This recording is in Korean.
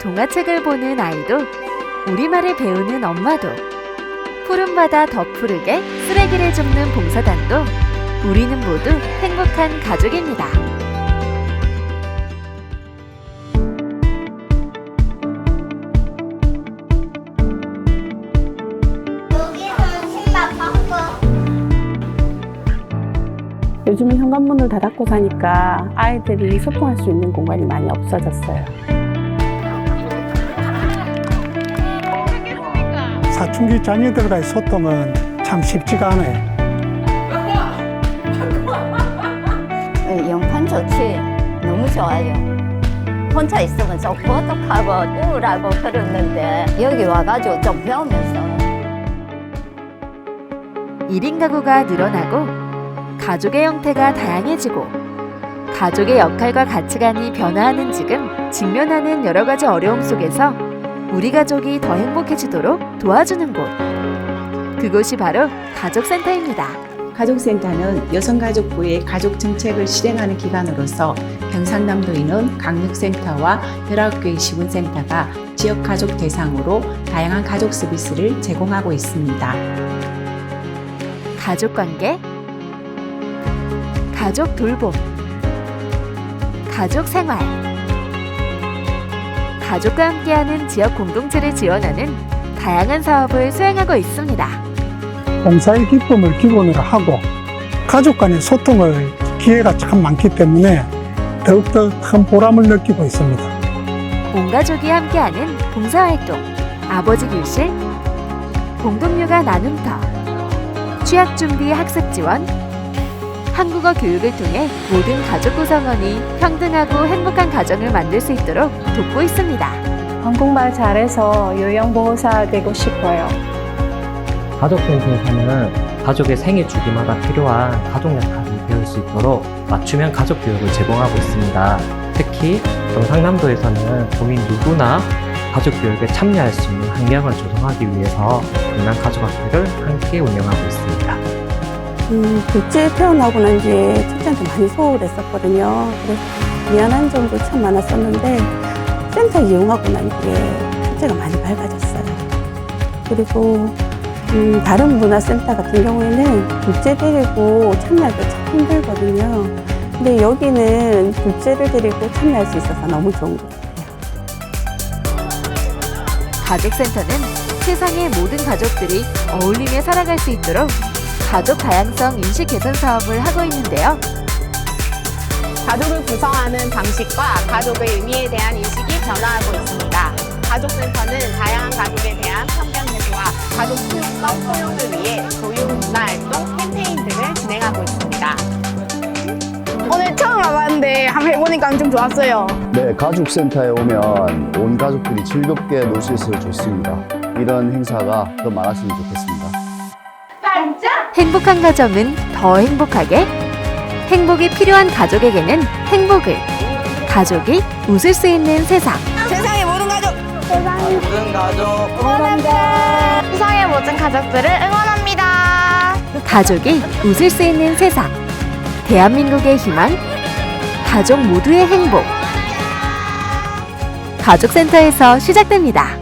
동화책을 보는 아이도 우리말을 배우는 엄마도 푸른 바다 더 푸르게 쓰레기를 줍는 봉사단도 우리는 모두 행복한 가족입니다. 요즘은 현관문을 닫고 사니까 아이들이 소통할 수 있는 공간이 많이 없어졌어요. 사춘기 자녀들과의 소통은 참 쉽지가 않아요. 네, 영판 좋지. 너무 좋아요. 혼자 있으면 좀 고독하고 우울하고 그랬는데 여기 와가지고 좀 배우면서 1인 가구가 늘어나고 가족의 형태가 다양해지고 가족의 역할과 가치관이 변화하는 지금 직면하는 여러 가지 어려움 속에서 우리 가족이 더 행복해지도록 도와주는 곳. 그곳이 바로 가족센터입니다. 가족센터는 여성가족부의 가족 정책을 실행하는 기관으로서 경상남도에 있는 강력센터와 열아홉 개의 시군센터가 지역 가족 대상으로 다양한 가족 서비스를 제공하고 있습니다. 가족 관계, 가족 돌봄, 가족 생활, 가족과 함께하는 지역 공동체를 지원하는 다양한 사업을 수행하고 있습니다. 봉사의 기쁨을 기본으로 하고 가족 간의 소통을 기회가 참 많기 때문에 더욱더 큰 보람을 느끼고 있습니다. 온 가족이 함께하는 봉사활동, 아버지 교실, 공동육아 나눔터, 취학 준비 학습 지원, 한국어 교육을 통해 모든 가족 구성원이 평등하고 행복한 가정을 만들 수 있도록 돕고 있습니다. 한국말 잘해서 요양보호사 되고 싶어요. 가족센터에서는 가족의 생일 주기마다 필요한 가족 역할을 배울 수 있도록 맞춤형 가족 교육을 제공하고 있습니다. 특히 경상남도에서는 도민 누구나 가족 교육에 참여할 수 있는 환경을 조성하기 위해서 강남 가족학교를 함께 운영하고 있습니다. 음, 둘째 태어나고 난 뒤에 첫째한테 많이 소홀했었거든요. 그래서 미안한 점도 참 많았었는데 센터 이용하고 난 뒤에 첫째가 많이 밝아졌어요. 그리고 음, 다른 문화센터 같은 경우에는 둘째 데리고 참여하기가 참 힘들거든요. 근데 여기는 둘째를 데리고 참여할 수 있어서 너무 좋은 것 같아요. 가족센터는 세상의 모든 가족들이 어울리며 살아갈 수 있도록 가족 다양성 인식 개선 사업을 하고 있는데요. 가족을 구성하는 방식과 가족의 의미에 대한 인식이 변화하고 있습니다. 가족센터는 다양한 가족에 대한 편견 해소와 가족 수용성 포용을 위해 교육, 문화활동, 캠페인 등을 진행하고 있습니다. 오늘 처음 와봤는데 한번 해보니까 좀 좋았어요. 네, 가족센터에 오면 온 가족들이 즐겁게 놀 수 있어서 좋습니다. 이런 행사가 더 많았으면 좋겠습니다. 행복한 가정은 더 행복하게. 행복이 필요한 가족에게는 행복을. 가족이 웃을 수 있는 세상. 세상의 모든 가족. 세상의 모든 가족들을 응원합니다. 가족이 웃을 수 있는 세상. 대한민국의 희망. 가족 모두의 행복. 가족센터에서 시작됩니다.